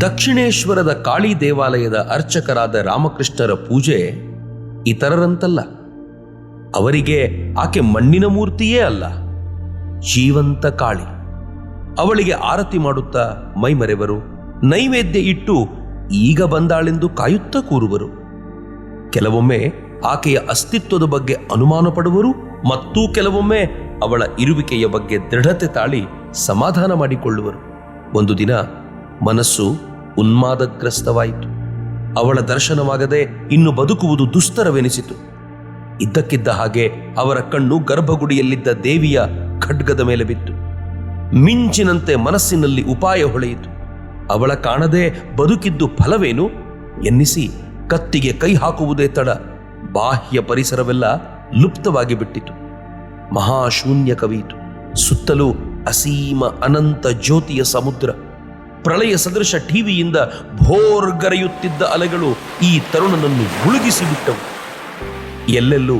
ದಕ್ಷಿಣೇಶ್ವರದ ಕಾಳಿ ದೇವಾಲಯದ ಅರ್ಚಕರಾದ ರಾಮಕೃಷ್ಣರ ಪೂಜೆ ಇತರರಂತಲ್ಲ. ಅವರಿಗೆ ಆಕೆ ಮಣ್ಣಿನ ಮೂರ್ತಿಯೇ ಅಲ್ಲ, ಜೀವಂತ ಕಾಳಿ. ಅವಳಿಗೆ ಆರತಿ ಮಾಡುತ್ತಾ ಮೈಮರೆವರು, ನೈವೇದ್ಯ ಇಟ್ಟು ಈಗ ಬಂದಾಳೆಂದು ಕಾಯುತ್ತಾ ಕೂರುವರು. ಕೆಲವೊಮ್ಮೆ ಆಕೆಯ ಅಸ್ತಿತ್ವದ ಬಗ್ಗೆ ಅನುಮಾನ ಪಡುವರು, ಮತ್ತು ಕೆಲವೊಮ್ಮೆ ಅವಳ ಇರುವಿಕೆಯ ಬಗ್ಗೆ ದೃಢತೆ ತಾಳಿ ಸಮಾಧಾನ ಮಾಡಿಕೊಳ್ಳುವರು. ಒಂದು ದಿನ ಮನಸ್ಸು ಉನ್ಮಾದಗ್ರಸ್ತವಾಯಿತು. ಅವಳ ದರ್ಶನವಾಗದೆ ಇನ್ನು ಬದುಕುವುದು ದುಸ್ತರವೆನಿಸಿತು. ಇದ್ದಕ್ಕಿದ್ದ ಹಾಗೆ ಅವರ ಕಣ್ಣು ಗರ್ಭಗುಡಿಯಲ್ಲಿದ್ದ ದೇವಿಯ ಖಡ್ಗದ ಮೇಲೆ ಬಿತ್ತು. ಮಿಂಚಿನಂತೆ ಮನಸ್ಸಿನಲ್ಲಿ ಉಪಾಯ ಹೊಳೆಯಿತು. ಅವಳ ಕಾಣದೆ ಬದುಕಿದ್ದು ಫಲವೇನು? ಎನ್ನಿಸಿ ಕತ್ತಿಗೆ ಕೈ ಹಾಕುವುದೇ ತಡ. ಬಾಹ್ಯ ಪರಿಸರವೆಲ್ಲ ಲುಪ್ತವಾಗಿ ಬಿಟ್ಟಿತು ಮಹಾಶೂನ್ಯ ಕವಿಯಿತು. ಸುತ್ತಲೂ ಅಸೀಮ ಅನಂತ ಜ್ಯೋತಿಯ ಸಮುದ್ರ, ಪ್ರಳಯ ಸದೃಶ ಟಿವಿಯಿಂದ ಭೋರ್ಗರೆಯುತ್ತಿದ್ದ ಅಲೆಗಳು ಈ ತರುಣನನ್ನು ಮುಳುಗಿಸಿಬಿಟ್ಟವು ಎಲ್ಲೆಲ್ಲೂ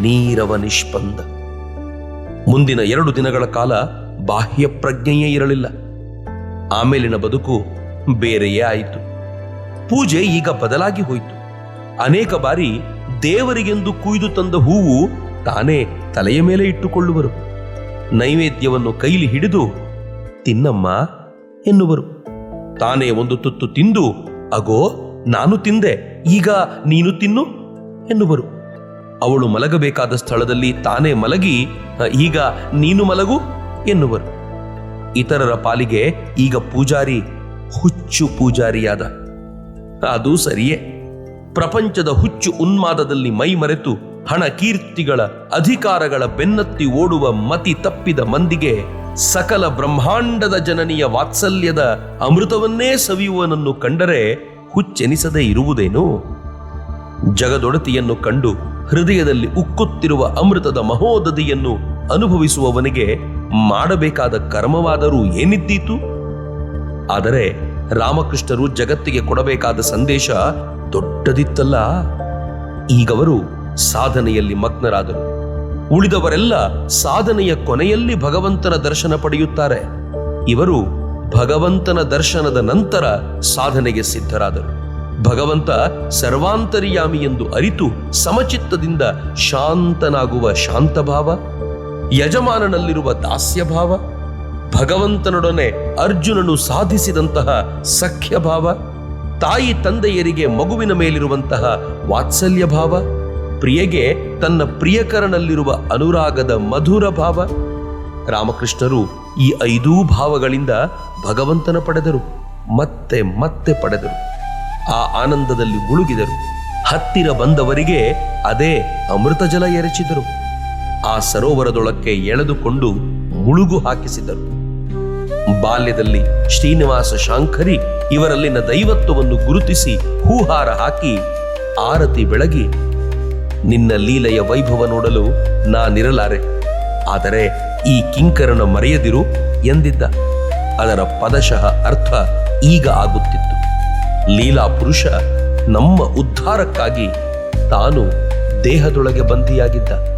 ನೀರವ ನಿಷ್ಪಂದ. ಮುಂದಿನ ಎರಡು ದಿನಗಳ ಕಾಲ ಬಾಹ್ಯ ಪ್ರಜ್ಞೆಯೇ ಇರಲಿಲ್ಲ. ಆಮೇಲಿನ ಬದುಕು ಬೇರೆಯೇ ಆಯಿತು. ಪೂಜೆ ಈಗ ಬದಲಾಗಿ ಹೋಯಿತು. ಅನೇಕ ಬಾರಿ ದೇವರಿಗೆಂದು ಕುಯ್ದು ತಂದ ಹೂವು ತಾನೇ ತಲೆಯ ಮೇಲೆ ಇಟ್ಟುಕೊಳ್ಳುವರು. ನೈವೇದ್ಯವನ್ನು ಕೈಲಿ ಹಿಡಿದು, ತಿನ್ನಮ್ಮ ಎನ್ನುವರು. ತಾನೇ ಒಂದು ತುತ್ತು ತಿಂದು, ಅಗೋ, ನಾನು ತಿಂದೆ, ಈಗ ನೀನು ತಿನ್ನು ಎನ್ನುವರು. ಅವಳು ಮಲಗಬೇಕಾದ ಸ್ಥಳದಲ್ಲಿ ತಾನೇ ಮಲಗಿ ಈಗ ನೀನು ಮಲಗು ಎನ್ನುವರು. ಇತರರ ಪಾಲಿಗೆ ಈಗ ಪೂಜಾರಿ, ಹುಚ್ಚು ಪೂಜಾರಿಯಾದ. ಅದು ಸರಿಯೇ. ಪ್ರಪಂಚದ ಹುಚ್ಚು ಉನ್ಮಾದದಲ್ಲಿ ಮೈ ಮರೆತು ಹಣ ಕೀರ್ತಿಗಳ ಅಧಿಕಾರಗಳ ಬೆನ್ನತ್ತಿ ಓಡುವ ಮತಿ ತಪ್ಪಿದ ಮಂದಿಗೆ ಸಕಲ ಬ್ರಹ್ಮಾಂಡದ ಜನನಿಯ ವಾತ್ಸಲ್ಯದ ಅಮೃತವನ್ನೇ ಸವಿಯುವನನ್ನು ಕಂಡರೆ ಹುಚ್ಚೆನಿಸದೇ ಇರುವುದೇನು? ಜಗದೊಡತಿಯನ್ನು ಕಂಡು ಹೃದಯದಲ್ಲಿ ಉಕ್ಕುತ್ತಿರುವ ಅಮೃತದ ಮಹೋದಧಿಯನ್ನು ಅನುಭವಿಸುವವನಿಗೆ ಮಾಡಬೇಕಾದ ಕರ್ಮವಾದರೂ ಏನಿದ್ದೀತು? ಆದರೆ ರಾಮಕೃಷ್ಣರು ಜಗತ್ತಿಗೆ ಕೊಡಬೇಕಾದ ಸಂದೇಶ ದೊಡ್ಡದಿತ್ತಲ್ಲ. ಈಗವರು ಸಾಧನೆಯಲ್ಲಿ ಮಗ್ನರಾದರು. ಉಳಿದವರೆಲ್ಲ ಸಾಧನೆಯ ಕೊನೆಯಲ್ಲಿ ಭಗವಂತನ ದರ್ಶನ ಪಡೆಯುತ್ತಾರೆ. ಇವರು ಭಗವಂತನ ದರ್ಶನದ ನಂತರ ಸಾಧನೆಗೆ ಸಿದ್ಧರಾದರು. ಭಗವಂತ ಸರ್ವಾಂತರ್ಯಾಮಿ ಎಂದು ಅರಿತು ಸಮಚಿತ್ತದಿಂದ ಶಾಂತನಾಗುವ ಶಾಂತಭಾವ, ಯಜಮಾನನಲ್ಲಿರುವ ದಾಸ್ಯಭಾವ, ಭಗವಂತನೊಡನೆ ಅರ್ಜುನನು ಸಾಧಿಸಿದಂತಹ ಸಖ್ಯಭಾವ, ತಾಯಿ ತಂದೆಯರಿಗೆ ಮಗುವಿನ ಮೇಲಿರುವಂತಹ ವಾತ್ಸಲ್ಯ ಭಾವ ಪ್ರಿಯಗೆ ತನ್ನ ಪ್ರಿಯಕರನಲ್ಲಿರುವ ಅನುರಾಗದ ಮಧುರ ಭಾವ? ರಾಮಕೃಷ್ಣರು ಈ ಐದೂ ಭಾವಗಳಿಂದ ಭಗವಂತನ ಪಡೆದರು, ಮತ್ತೆ ಮತ್ತೆ ಪಡೆದರು. ಆ ಆನಂದದಲ್ಲಿ ಮುಳುಗಿದರು. ಹತ್ತಿರ ಬಂದವರಿಗೆ ಅದೇ ಅಮೃತ ಜಲ ಎರಚಿದರು. ಆ ಸರೋವರದೊಳಕ್ಕೆ ಎಳೆದುಕೊಂಡು ಮುಳುಗು ಹಾಕಿಸಿದರು. ಬಾಲ್ಯದಲ್ಲಿ ಶ್ರೀನಿವಾಸ ಶಾಂಕರಿ ಇವರಲ್ಲಿನ ದೈವತ್ವವನ್ನು ಗುರುತಿಸಿ ಹೂಹಾರ ಹಾಕಿ ಆರತಿ ಬೆಳಗಿ ನಿನ್ನ ಲೀಲೆಯ ವೈಭವ ನೋಡಲು ನಾನಿರಲಾರೆ. ಆದರೆ ಈ ಕಿಂಕರನ ಮರೆಯದಿರು ಎಂದಿದ್ದ. ಅದರ ಪದಶಃ ಅರ್ಥ ಈಗ ಆಗುತ್ತಿತ್ತು. ಲೀಲಾ ಪುರುಷ ನಮ್ಮ ಉದ್ಧಾರಕ್ಕಾಗಿ ತಾನು ದೇಹದೊಳಗೆ ಬಂದಿಯಾಗಿದ್ದ